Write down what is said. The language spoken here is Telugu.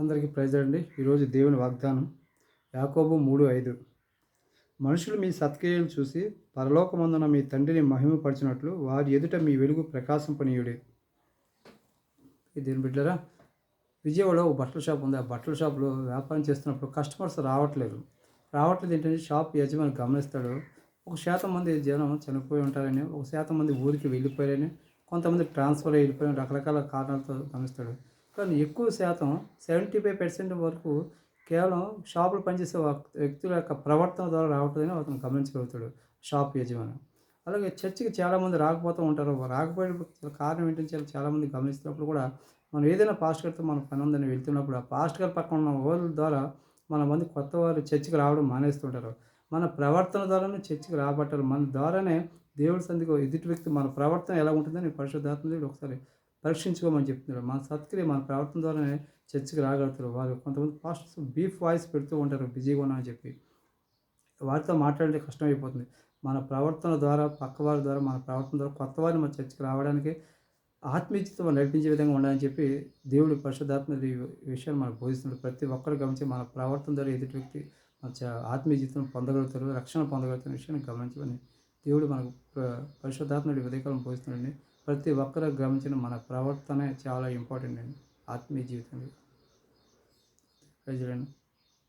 అందరికీ ప్రైజ్ ఈరోజు దేవుని వాగ్దానం యాకోబు మూడు ఐదు. మనుషులు మీ సత్క్రియలు చూసి పరలోకమందున మీ తండ్రిని మహిమపరిచినట్లు వారి ఎదుట మీ వెలుగు ప్రకాశింపనీయుడే. ఈ దీని బిడ్డరా విజయవాడలో ఒక బట్టల షాప్ ఉంది. ఆ బట్టల షాప్లో వ్యాపారం చేస్తున్నప్పుడు కస్టమర్స్ రావట్లేదు. రావట్లేదు ఏంటంటే షాప్ యజమాని గమనిస్తాడు. ఒక శాతం మంది జనం చనిపోయి ఉంటారని ఒక శాతం మంది ఊరికి వెళ్ళిపోయారని కొంతమంది ట్రాన్స్ఫర్ వెళ్ళిపోయిన రకరకాల కారణాలతో గమనిస్తాడు. కానీ ఎక్కువ శాతం సెవెంటీ ఫైవ్ పర్సెంట్ వరకు కేవలం షాపులు పనిచేసే వ్యక్తుల యొక్క ప్రవర్తన ద్వారా రావట్లేదని అతను గమనించగలుగుతాడు షాప్ యజమాని. అలాగే చర్చికి చాలామంది రాకపోతూ ఉంటారు. రాకపోయే కారణం ఏంటంటే చాలా- చాలామంది గమనిస్తున్నప్పుడు కూడా మనం ఏదైనా పాస్ట్ గారితో మన పని ఉందని వెళ్తున్నప్పుడు ఆ పాస్ట్ గారి పక్కన ఉన్న వాళ్ళ ద్వారా మన మంది కొత్త వారు చర్చికి రావడం మానేస్తుంటారు. మన ప్రవర్తన ద్వారానే చర్చికి రాబట్టారు. మన ద్వారానే దేవుడి సందికి ఎదుటి వ్యక్తి మన ప్రవర్తన ఎలా ఉంటుందని పరిశుద్ధాత్మ దేవుడు ఒకసారి పరీక్షించుకోమని చెప్తున్నారు. మన సత్క్రియ మన ప్రవర్తన ద్వారానే చర్చికి రాగలుగుతారు. వారు కొంతమంది పాస్టర్స్ బీఫ్ వాయిస్ పెడుతూ ఉంటారు. బిజీగా ఉన్నామని చెప్పి. వారితో మాట్లాడితే కష్టం అయిపోతుంది మన ప్రవర్తన ద్వారా పక్కవారి ద్వారా మన ప్రవర్తన ద్వారా కొత్త వారిని మన చర్చికి రావడానికి ఆత్మీయతతో నడిపించే విధంగా ఉండాలని చెప్పి దేవుడు పరిశుద్ధాత్మ ఈ విషయాన్ని మనకు బోధిస్తున్నాడు. ప్రతి ఒక్కరు గమనించి మన ప్రవర్తన ద్వారా ఎదుటి వ్యక్తి ఆత్మీయ జీవితం పొందగలుగుతారు రక్షణ పొందగలుగుతారు విషయాన్ని గమనించమని దేవుడు మనకు పరిశుద్ధాత్మ పరిశుద్ధాత్మడి ఉదయకాలం బోధిస్తున్నాడండి ప్రతి ఒక్కరు గమనించిన మన ప్రవర్తనే చాలా ఇంపార్టెంట్ అండి. ఆత్మీయ జీవితంలో. ప్రజలను